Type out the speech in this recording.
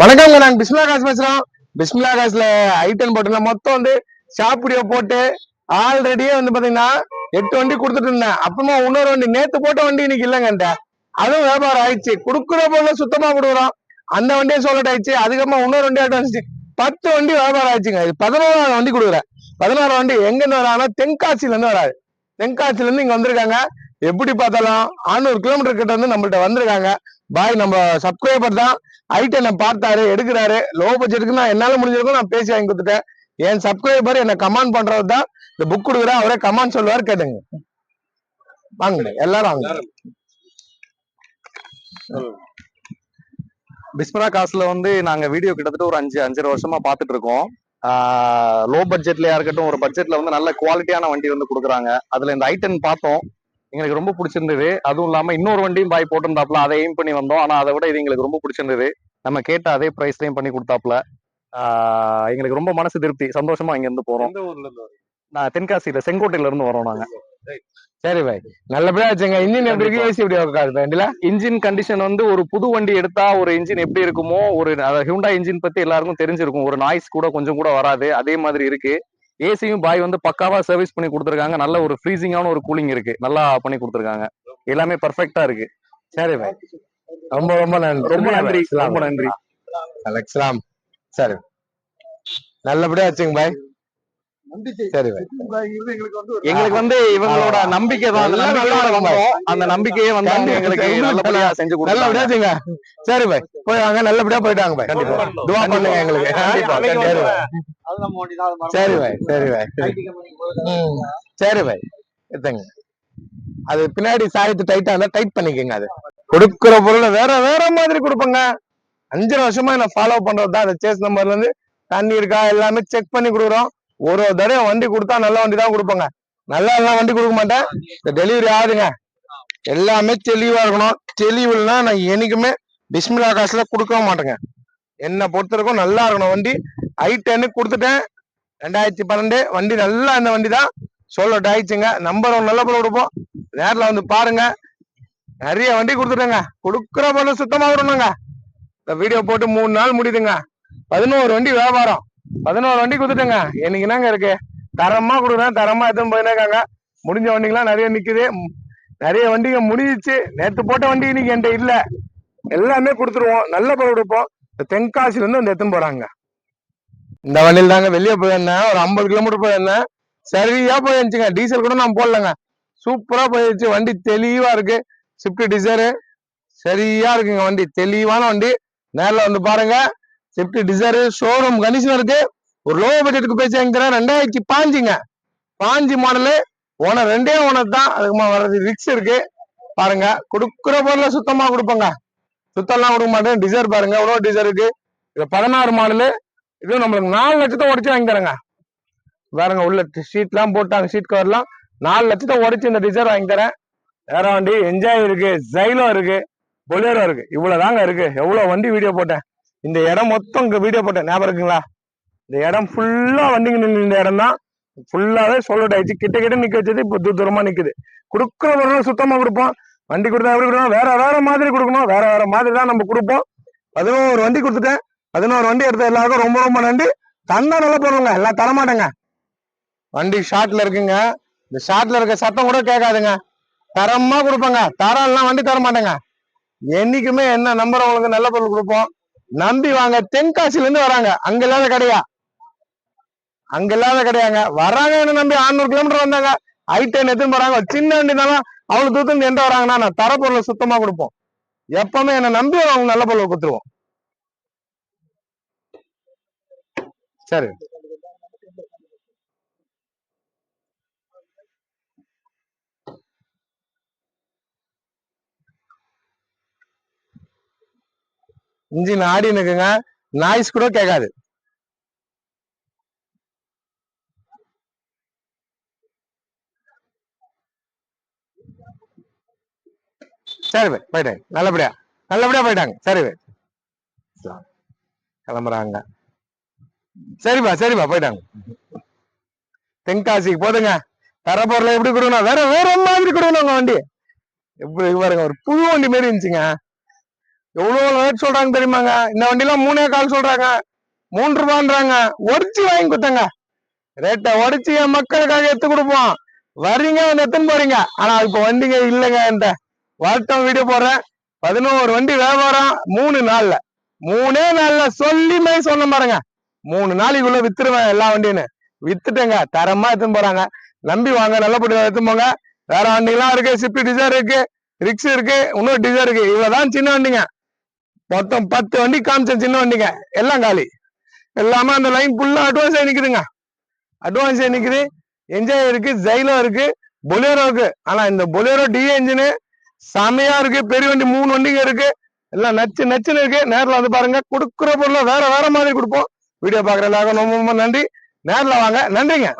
வணக்கங்க நான் பிஸ்மிலா காசு பேசுறோம். பிஸ்மிலா காசுல ஐட்டன் போட்டுல மொத்தம் வந்து சாப்பிடியோ போட்டு ஆல்ரெடியே வந்து பாத்தீங்கன்னா எட்டு வண்டி கொடுத்துட்டு இருந்தேன். அப்புறமா இன்னொரு வண்டி நேத்து போட்ட வண்டி இன்னைக்கு இல்லைங்க அதுவும் வியாபாரம் ஆயிடுச்சு. கொடுக்குற போல சுத்தமா கொடுக்குறோம். அந்த வண்டியை சொல்லிட்டு ஆயிடுச்சு. அதுக்கப்புறமா இன்னொரு வண்டி ஆயிட்டு பத்து வண்டி வியாபாரம் ஆயிடுச்சுங்க. இது பதினோராவது வண்டி கொடுக்குறேன். பதினாறு வண்டி எங்க இருந்து வராங்கன்னா தென்காசில இருந்து வராது. தென்காசில இருந்து இங்க வந்திருக்காங்க. எப்படி பார்த்தாலும் ஆறுநூறு கிலோமீட்டர் கிட்ட வந்து நம்மள்ட்ட வந்திருக்காங்க. பாய் நம்ம சப்ஸ்கிரைபர் தான். ஐட்டனை பார்த்தாரு எடுக்கிறாரு. லோ பட்ஜெட்டுக்கு நான் என்னால முடிஞ்சிருக்கும் நான் பேசி வாங்கி கொடுத்துட்டேன். என் சப்ஸ்கிரைபர் என்ன கமாண்ட் பண்றது தான். இந்த புக் கொடுக்குறா அவரே கமாண்ட் சொல்லுவார் கேட்டுங்க. வாங்க எல்லாரும் வாங்க பிஸ்மரா காசுல வந்து நாங்க வீடியோ கிட்டத்தட்ட ஒரு அஞ்சு அஞ்சரை வருஷமா பாத்துட்டு இருக்கோம். லோ பட்ஜெட்லயா இருக்கட்டும் ஒரு பட்ஜெட்ல வந்து நல்ல குவாலிட்டியான வண்டி வந்து கொடுக்குறாங்க. அதுல இந்த ஐட்டன் பார்த்தோம். எங்களுக்கு ரொம்ப பிடிச்சிருந்தது. அதுவும் இல்லாம இன்னொரு வண்டியும் பாய் போட்டிருந்தாப்புல அதை எய்ம் பண்ணி வந்தோம். ஆனா அதை விட இது எங்களுக்கு ரொம்ப பிடிச்சிருந்தது. நம்ம கேட்ட அதே பிரைஸ்லயும் பண்ணி கொடுத்தாப்புல. எங்களுக்கு ரொம்ப மனசு திருப்தி. சந்தோஷமா இங்க இருந்து போறோம். எந்த ஊர்ல இருந்து வரீங்க? நான் தென்காசியில செங்கோட்டையில இருந்து வரோம் நாங்க. சரி பாய் நல்லபடியா வச்சுங்க. இன்ஜின் எப்படி இருக்கு ஏசி எப்படி உட்காருது வண்டியில இன்ஜின் கண்டிஷன் வந்து ஒரு புது வண்டி எடுத்தா ஒரு இன்ஜின் எப்படி இருக்குமோ ஒரு ஹியூண்டா இன்ஜின் பத்தி எல்லாருக்கும் தெரிஞ்சிருக்கும். ஒரு நாய்ஸ் கூட கொஞ்சம் கூட வராது. அதே மாதிரி இருக்கு. ஏசியும் பாய் வந்து பக்காவா சர்வீஸ் பண்ணி கொடுத்துருக்காங்க. நல்ல ஒரு ஃப்ரீசிங்கான ஒரு கூலிங் இருக்கு. நல்லா பண்ணி கொடுத்துருக்காங்க. எல்லாமே பர்ஃபெக்டா இருக்கு. சரி பாய் ரொம்ப ரொம்ப நன்றி. ரொம்ப நன்றி. ரொம்ப நன்றி. அலெக்ஸ்லாம் சரி. நல்லபடியா வச்சுங்க பாய் எங்களுக்கு வந்து இவங்களோட நம்பிக்கை தான். அந்த நம்பிக்கையே வந்து எங்களுக்கு. நல்லபடியா செஞ்சு நல்லபடியா சரி பாய் போய் வாங்க. நல்லபடியா போயிட்டாங்க பாய். கண்டிப்பா. துவா பண்ணுங்க எங்களுக்கு கண்டிப்பா, சரி. பாய். சரி பாய். சரி. அது பின்னாடி சாயத்து டைட்டா இருந்தா டைட் பண்ணிக்கோங்க அது. கொடுக்குற பொருளை வேற வேற மாதிரி கொடுப்போங்க. அஞ்சரை வருஷமா என்ன ஃபாலோ பண்றது தான் அந்த சேஸ் நம்பர்ல இருந்து தண்ணி இருக்கா எல்லாமே செக் பண்ணி கொடுக்குறோம். ஒரு ஒரு தடவை வண்டி கொடுத்தா நல்ல வண்டி தான் கொடுப்போங்க. நல்லா எல்லாம் வண்டி கொடுக்க மாட்டேன். இந்த டெலிவரி ஆகுதுங்க. எல்லாமே தெளிவா இருக்கணும். தெளிவுனா நான் என்னைக்குமே பிஸ்மிலா காசுல கொடுக்க மாட்டேங்க. என்னை பொறுத்தவரைக்கும் நல்லா இருக்கணும் வண்டி. ஐ டென்னு கொடுத்துட்டேன். ரெண்டாயிரத்தி பன்னெண்டு வண்டி நல்லா இந்த வண்டி தான் சொல்லட்டு ஆயிடுச்சுங்க. நம்பர் ஒன் நல்ல பொருள் கொடுப்போம். நேரில் வந்து பாருங்க. நிறைய வண்டி கொடுத்துட்டேங்க. கொடுக்குற பொருள் சுத்தமாக விடணுங்க. இந்த வீடியோ போட்டு மூணு நாள் முடியுதுங்க. பதினோரு வண்டி வியாபாரம். பதினோரு வண்டி கொடுத்துட்டேங்க. என்னைக்கு என்னங்க இருக்கு? தரமா கொடுக்குறேன். தரமா எடுத்துன்னு போயினே முடிஞ்ச வண்டிங்களாம் நிறைய நிக்குது. நிறைய வண்டிங்க முடிஞ்சிச்சு. நேத்து போட்ட வண்டி இன்னைக்கு என்கிட்ட இல்ல. எல்லாமே கொடுத்துருவோம். நல்ல பொருள் கொடுப்போம். இந்த தென்காசில இருந்து வந்து எத்தனை போறாங்க. இந்த வண்டியில் தாங்க வெளியே போயிருந்தேன். ஒரு ஐம்பது கிலோமீட்டர் போயிருந்தேன். சரியா போயிருந்துச்சுங்க. டீசல் கூட நான் போடலங்க. சூப்பரா போயிருச்சு வண்டி தெளிவா இருக்கு. ஸ்விஃப்ட் டிசைரு சரியா இருக்குங்க வண்டி. தெளிவான வண்டி. நேரில் வந்து பாருங்க. ஸ்விஃப்ட் டிசைரு ஷோரூம் கண்டிஷன் இருக்கு ஒரு லோ பட்ஜெட்டுக்கு பேசி வாங்கி ரெண்டாயிரத்தி பாஞ்சுங்க. பாஞ்சு மாடலு ஓனர் ரெண்டே ஓனர் தான். அதுக்குமா வர்றது ரிக்ஸ் இருக்கு. பாருங்க. கொடுக்குற பொருளை சுத்தமா கொடுப்போங்க. சுத்தம்லாம் கொடுக்க மாட்டேன். டிசைர் பாருங்க. எவ்வளோ டிசைர் இருக்கு? இது பதினாறு மாடலு இது நம்மளுக்கு நாலு லட்சத்தை உடச்சு வாங்கி தரேங்க பாருங்க உள்ள ஷீட்லாம் போட்டாங்க. ஷீட் கவர்லாம் நாலு லட்சத்தை உடச்சு இந்த டிசைர் வாங்கி தரேன் வேற வண்டி என்ஜாய் இருக்கு. ஜைலோ இருக்கு. பொலேரோ இருக்கு. இவ்வளவுதாங்க இருக்கு. எவ்வளவு வண்டி வீடியோ போட்டேன். இந்த இடம் மொத்தம் இங்க வீடியோ போட்டேன் ஞாபகம் இருக்குங்களா இந்த இடம் ஃபுல்லா வண்டிங்க நின்று இந்த இடம் தான் ஃபுல்லாவே சொல்லட் ஆயிடுச்சு. கிட்ட கிட்ட நிக்க வச்சது இப்போ தூர தூரமா நிக்குது. கொடுக்குற பொருள் சுத்தமா கொடுப்போம். வண்டி கொடுத்தா எப்படி கொடுக்கணும்? வேற வேற மாதிரி கொடுக்கணும். வேற வேற மாதிரி தான் நம்ம கொடுப்போம். பதினோரு வண்டி கொடுத்துட்டேன். பதினோரு வண்டி எடுத்த எல்லாருக்கும் ரொம்ப ரொம்ப நன்றி. தந்தா நல்லா போடுவாங்க எல்லாம் தரமாட்டேங்க வண்டி ஷார்ட்ல இருக்குங்க. இந்த ஷார்ட்ல இருக்க சத்தம் கூட கேட்காதுங்க. தரமா கொடுப்பாங்க. தரம் எல்லாம் வண்டி தர மாட்டேங்க. என்னைக்குமே என்ன நம்பர் உங்களுக்கு நல்ல பொருள் கொடுப்போம். நம்பி வாங்க. தென்காசில இருந்து வராங்க. அங்க இல்லாத கடையா? அங்க இல்லாத கடையாங்க. வராங்க என்ன நம்பி? 600 கிலோமீட்டர் வந்தாங்க. ஐட்டன் டென் எடுத்துன்னு போறாங்க. சின்ன வண்டி தானே அவ்வளவு தூரத்துல எந்த வராங்கன்னா நான் தர பொருளை சுத்தமா கொடுப்போம். எப்பவுமே என்ன நம்பி அவங்க நல்ல பொருளை கொடுத்துருவோம். சரி. இன்ஜின் ஆடி இருக்குங்க நாய்ஸ் கூட கேட்காது சரி பை போயிட்டாங்க. நல்லபடியா நல்லபடியா போயிட்டாங்க. சரி பை கிளம்புறாங்க. சரிப்பா சரிப்பா போயிட்டாங்க. தென்காசிக்கு போதுங்க. தர பொருளை எப்படி கொடுக்கணும்? வேற வேற மாதிரி கொடுக்கணும் உங்க வண்டி. எப்படி பாருங்க ஒரு புது வண்டி மாரி இருந்துச்சுங்க. எவ்வளவு ரேட் சொல்றாங்க தெரியுமாங்க? இந்த வண்டிலாம் மூணே கால் சொல்றாங்க. மூன்று ரூபான்றாங்க. ஒடிச்சு வாங்கி கொடுத்தாங்க. ரேட்டை ஒடிச்சு என் மக்களுக்காக எடுத்து கொடுப்போம். வர்றீங்க வந்து எத்தனை போறீங்க. ஆனா இப்ப வண்டிங்க இல்லைங்க என்கிட்ட. வரட்டும் வீடியோ போடுறேன். பதினோரு வண்டி வியாபாரம் மூணு நாள்ல. மூணே நாள்ல சொல்லிமே சொன்ன பாருங்க. மூணு நாளைக்குள்ள வித்துருவேன் எல்லா வண்டின்னு. வித்துட்டேங்க. தரமா எடுத்துன்னு போறாங்க. நம்பி வாங்க நல்லபடியா எடுத்துன்னு போங்க. வேற வண்டிலாம் இருக்கு. ஸ்விஃப்ட் டிசைர் இருக்கு. ரிக்ஸ் இருக்கு. இன்னொரு டிசைர் இருக்கு. இவ்வளவுதான் சின்ன வண்டிங்க. மொத்தம் பத்து வண்டி காமிச்சேன் சின்ன வண்டிங்க. எல்லாம் காலி. எல்லாமே அந்த லைன் ஃபுல்லா அட்வான்ஸ் நிக்குதுங்க. அட்வான்ஸ் நிக்குது. என்ஜாய் இருக்கு ஜைலோ இருக்கு பொலேரோ இருக்கு. ஆனா இந்த பொலேரோ டி என்ஜினு செமையா இருக்கு. பெரிய வண்டி மூணு வண்டிங்க இருக்கு. எல்லாம் நச்சு நச்சுன்னு இருக்கு. நேரில் வந்து பாருங்க. கொடுக்குற பொருளை வேற வேற மாதிரி கொடுப்போம். வீடியோ பாக்குற எல்லாருக்கும் ரொம்ப ரொம்ப நன்றி. நேரில் வாங்க. நன்றிங்க.